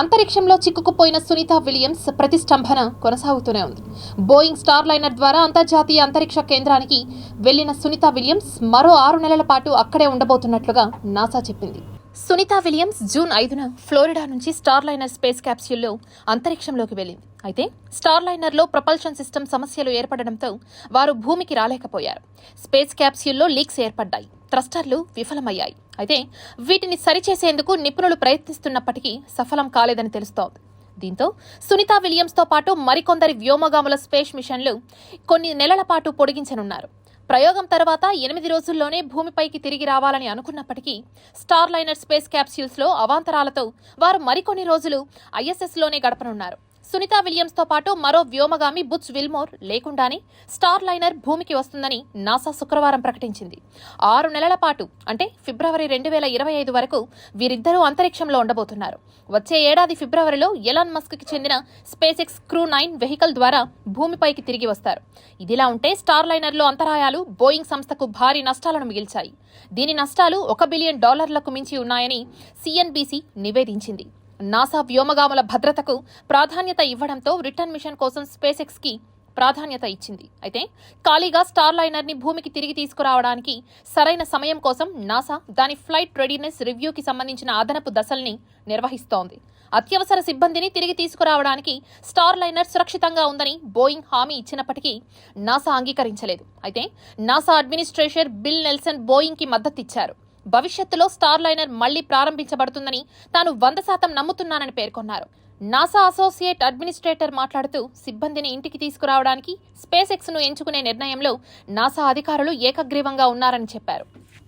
అంతరిక్షంలో చిక్కుకుపోయిన సునీత విలియమ్స్ ప్రతిష్టంభన కొనసాగుతూనే ఉంది. బోయింగ్ స్టార్ లైనర్ ద్వారా అంతర్జాతీయ అంతరిక్ష కేంద్రానికి వెళ్ళిన సునీత విలియమ్స్ మరో ఆరు నెలల పాటు అక్కడే ఉండబోతున్నట్లుగా నాసా చెప్పింది. సునీత విలియమ్స్ జూన్ ఐదున ఫ్లోరిడా నుంచి స్టార్ లైనర్ స్పేస్ క్యాప్స్యూల్లో అంతరిక్షంలోకి వెళ్ళింది. అయితే స్టార్ లైనర్లో ప్రపల్షన్ సిస్టమ్ సమస్యలు ఏర్పడడంతో వారు భూమికి రాలేకపోయారు. స్పేస్ క్యాప్స్యూల్లో లీక్స్ ఏర్పడ్డాయి. థ్రస్టర్లు విఫలమయ్యాయి. అయితే వీటిని సరిచేసేందుకు నిపుణులు ప్రయత్నిస్తున్నప్పటికీ సఫలం కాలేదని తెలుస్తోంది. దీంతో సునీత విలియమ్స్తో పాటు మరికొందరి వ్యోమగాముల స్పేస్ మిషన్లు కొన్ని నెలల పాటు పొడిగించనున్నారు. ప్రయోగం తర్వాత ఎనిమిది రోజుల్లోనే భూమిపైకి తిరిగి రావాలని అనుకున్నప్పటికీ స్టార్ లైనర్ స్పేస్ క్యాప్స్యూల్స్లో అవాంతరాలతో వారు మరికొన్ని రోజులు ఐఎస్ఎస్లోనే గడపనున్నారు. సునీతా విలియమ్స్తో పాటు మరో వ్యోమగామి బుచ్ విల్మోర్ లేకుండానే స్టార్ లైనర్ భూమికి వస్తుందని నాసా శుక్రవారం ప్రకటించింది. ఆరు నెలల పాటు అంటే ఫిబ్రవరి రెండు వేల ఇరవై ఐదు వరకు వీరిద్దరూ అంతరిక్షంలో ఉండబోతున్నారు. వచ్చే ఏడాది ఫిబ్రవరిలో ఎలాన్ మస్క్కి చెందిన SpaceX crew nine vehicle ద్వారా భూమిపైకి తిరిగి వస్తారు. ఇదిలా ఉంటే స్టార్ లైనర్లో అంతరాయాలు బోయింగ్ సంస్థకు భారీ నష్టాలను మిగిల్చాయి. దీని నష్టాలు ఒక బిలియన్ డాలర్లకు మించి ఉన్నాయని సిఎన్బిసి నివేదించింది. నాసా వ్యోమగాముల భద్రతకు ప్రాధాన్యత ఇవ్వడంతో రిటర్న్ మిషన్ కోసం స్పేస్ ఎక్స్కి ప్రాధాన్యత ఇచ్చింది. అయితే ఖాళీగా స్టార్ లైనర్ని భూమికి తిరిగి తీసుకురావడానికి సరైన సమయం కోసం నాసా దాని ఫ్లైట్ రెడీనెస్ రివ్యూకి సంబంధించిన అదనపు దశల్ని నిర్వహిస్తోంది. అత్యవసర సిబ్బందిని తిరిగి తీసుకురావడానికి స్టార్ లైనర్ సురక్షితంగా ఉందని బోయింగ్ హామీ ఇచ్చినప్పటికీ నాసా అంగీకరించలేదు. అయితే నాసా అడ్మినిస్ట్రేటర్ బిల్ నెల్సన్ బోయింగ్కి మద్దతిచ్చారు భవిష్యత్తులో స్టార్ లైనర్ మళ్ళీ ప్రారంభించబడుతుందని తాను వంద శాతం నమ్ముతున్నానని పేర్కొన్నారు. నాసా అసోసియేట్ అడ్మినిస్ట్రేటర్ మాట్లాడుతూ సిబ్బందిని ఇంటికి తీసుకురావడానికి స్పేస్ ఎక్స్ను ఎంచుకునే నిర్ణయంలో నాసా అధికారులు ఏకగ్రీవంగా ఉన్నారని చెప్పారు.